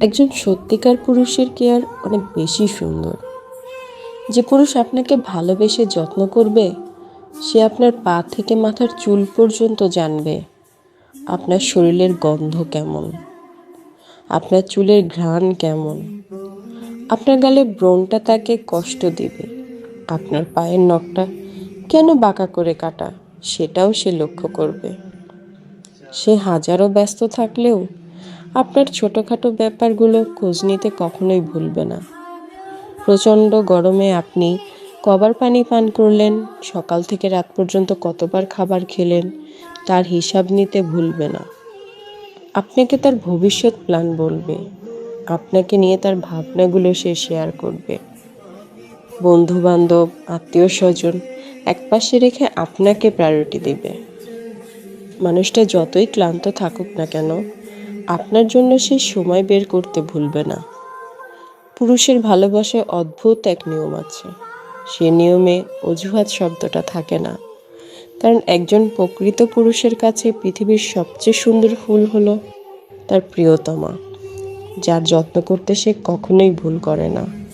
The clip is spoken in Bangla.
একজন সত্যিকার পুরুষের কেয়ার অনেক বেশি সুন্দর? যে পুরুষ আপনাকে ভালোবেসে যত্ন করবে, সে আপনার পা থেকে মাথার চুল পর্যন্ত জানবে আপনার শরীরের গন্ধ কেমন, আপনার চুলের ঘ্রাণ কেমন, আপনার গালে ব্রণটা তাকে কষ্ট দিবে, আপনার পায়ের নখটা কেন বাঁকা করে কাটা, সেটাও সে লক্ষ্য করবে। সে হাজারো ব্যস্ত থাকলেও আপনার ছোটোখাটো ব্যাপারগুলো খোঁজ নিতে কখনোই ভুলবে না। প্রচণ্ড গরমে আপনি কবার পানি পান করলেন, সকাল থেকে রাত পর্যন্ত কতবার খাবার খেলেন, তার হিসাব নিতে ভুলবে না। আপনাকে তার ভবিষ্যৎ প্ল্যান বলবে, আপনাকে নিয়ে তার ভাবনাগুলো সে শেয়ার করবে। বন্ধু বান্ধব আত্মীয় স্বজন একপাশে রেখে আপনাকে প্রায়োরিটি দেবে। মানুষটা যতই ক্লান্ত থাকুক না কেন আপনার জন্য সে সময় বের করতে ভুলবে না। পুরুষের ভালোবাসায় অদ্ভুত এক নিয়ম আছে। সে নিয়মে অজুহাত শব্দটা থাকে না। কারণ একজন প্রকৃত পুরুষের কাছে পৃথিবীর সবচেয়ে সুন্দর ফুল হলো তার প্রিয়তমা, যার যত্ন করতে সে কখনোই ভুল করে না।